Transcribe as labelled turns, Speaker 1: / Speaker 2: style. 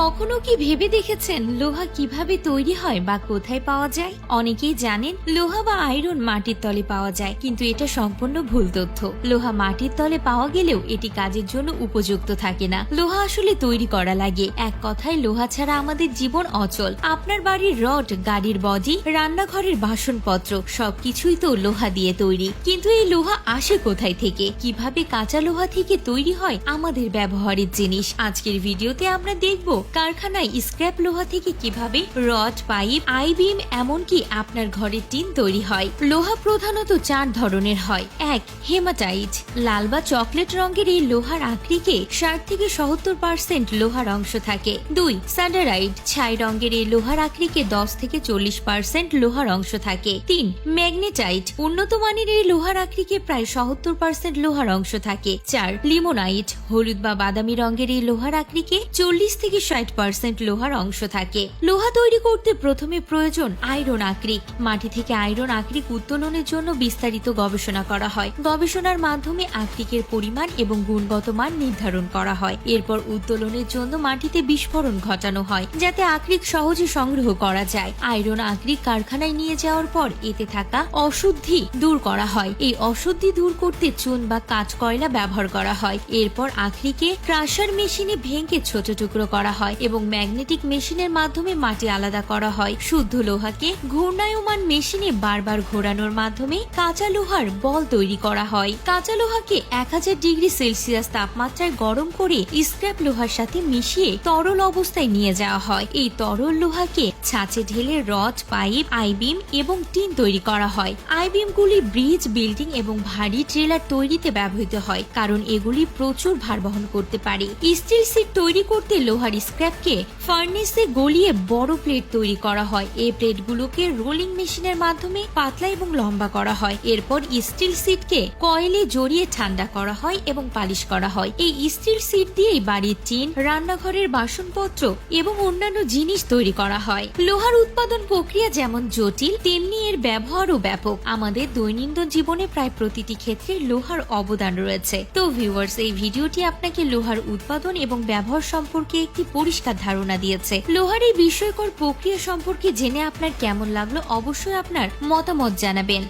Speaker 1: কখনো কি ভেবে দেখেছেন লোহা কীভাবে তৈরি হয় বা কোথায় পাওয়া যায়? অনেকেই জানেন লোহা বা আয়রন মাটির তলে পাওয়া যায়, কিন্তু এটা সম্পূর্ণ ভুল তথ্য। লোহা মাটির তলে পাওয়া গেলেও এটি কাজের জন্য উপযুক্ত থাকে না। লোহা আসলে তৈরি করা লাগে। এক কথায়, লোহা ছাড়া আমাদের জীবন অচল। আপনার বাড়ির রড, গাড়ির বডি, রান্নাঘরের বাসনপত্র, সবকিছুই তো লোহা দিয়ে তৈরি। কিন্তু এই লোহা আসে কোথায় থেকে? কীভাবে কাঁচা লোহা থেকে তৈরি হয় আমাদের ব্যবহারের জিনিস? আজকের ভিডিওতে আমরা দেখব কারখানায় স্ক্র্যাপ লোহা থেকে কীভাবে রড, পাইপ আই বিম এমনকি আপনার ঘরের টিন তৈরি হয়? লোহা প্রধানত চার ধরনের হয়। এক, হেমাটাইট। লাল বা চকলেট রঙের এই লোহার আকৃতিকে ষাট থেকে সত্তর পার্সেন্ট লোহার অংশ থাকে। দুই, স্যান্ডারাইট। ছাই রঙের এই লোহার আকৃতিকে দশ থেকে চল্লিশ পার্সেন্ট লোহার অংশ থাকে। তিন, ম্যাগনেটাইট। উন্নত মানের এই লোহার আকৃতিকে প্রায় সত্তর পার্সেন্ট লোহার অংশ থাকে। চার, লিমোনাইট। হলুদ বা বাদামি রঙের এই লোহার আকৃতিকে চল্লিশ থেকে ষাট পার্সেন্ট লোহার অংশ থাকে। লোহা তৈরি করতে প্রথমে প্রয়োজন আয়রন আকরিক। মাটি থেকে আয়রন আকরিক উত্তোলনের জন্য বিস্তারিত গবেষণা করা হয়। গবেষণার মাধ্যমে আকরিকের পরিমাণ এবং গুণগত মান নির্ধারণ করা হয়। এরপর উত্তোলনের জন্য মাটিতে বিস্ফোরণ ঘটানো হয়, যাতে আকরিক সহজে সংগ্রহ করা যায়। আয়রন আকরিক কারখানায় নিয়ে যাওয়ার পর এতে থাকা অশুদ্ধি দূর করা হয়। এই অশুদ্ধি দূর করতে চুন বা কাঁচ কয়লা ব্যবহার করা হয়। এরপর আখরিকে ক্রাশার মেশিনে ভেঙে ছোট টুকরো করা হয়। এবং ম্যাগনেটিক মেশিনের মাধ্যমে মাটি আলাদা করা হয়। শুদ্ধ লোহাকে ঘূর্ণায়মান মেশিনে বারবার ঘোরানোর মাধ্যমে কাঁচা লোহার বল তৈরি করা হয়। কাঁচা লোহাকে এক হাজার ডিগ্রি সেলসিয়াস তাপমাত্রায় গরম করে স্ক্র্যাপ লোহার সাথে মিশিয়ে তরল অবস্থায় নিয়ে যাওয়া হয়। এই তরল লোহাকে ছাঁচে ঢেলে রড, পাইপ, আইবিম এবং টিন তৈরি করা হয়। আইবিমগুলি ব্রিজ, বিল্ডিং এবং ভারী ট্রেলার তৈরিতে ব্যবহৃত হয়, কারণ এগুলি প্রচুর ভার বহন করতে পারে। স্টিল সিট তৈরি করতে লোহার স্ক্র্যাপকে ফার্নেসে গলিয়ে বড় প্লেট তৈরি করা হয়। এই প্লেটগুলোকে রোলিং মেশিনের মাধ্যমে পাতলা এবং লম্বা করা হয়। এরপর স্টিল সিটকে কয়েলে জড়িয়ে ঠান্ডা করা হয় এবং পালিশ করা হয়। এই স্টিল সিট দিয়েই বাড়ির টিন, রান্নাঘরের বাসনপত্র এবং অন্যান্য জিনিস তৈরি করা হয়। লোহার উৎপাদন প্রক্রিয়া যেমন জটিল, তেমনি এর ব্যবহারও ব্যাপক। আমাদের দৈনন্দিন জীবনে প্রায় প্রতিটি ক্ষেত্রে লোহার অবদান রয়েছে। তো ভিউয়ার্স এই ভিডিওটি আপনাকে লোহার উৎপাদন এবং ব্যবহার সম্পর্কে একটি পরিষ্কার ধারণা দিয়েছে। লোহার এই বিষয়কর প্রক্রিয়া সম্পর্কে জেনে আপনার কেমন লাগল অবশ্যই আপনার মতামত জানাবেন।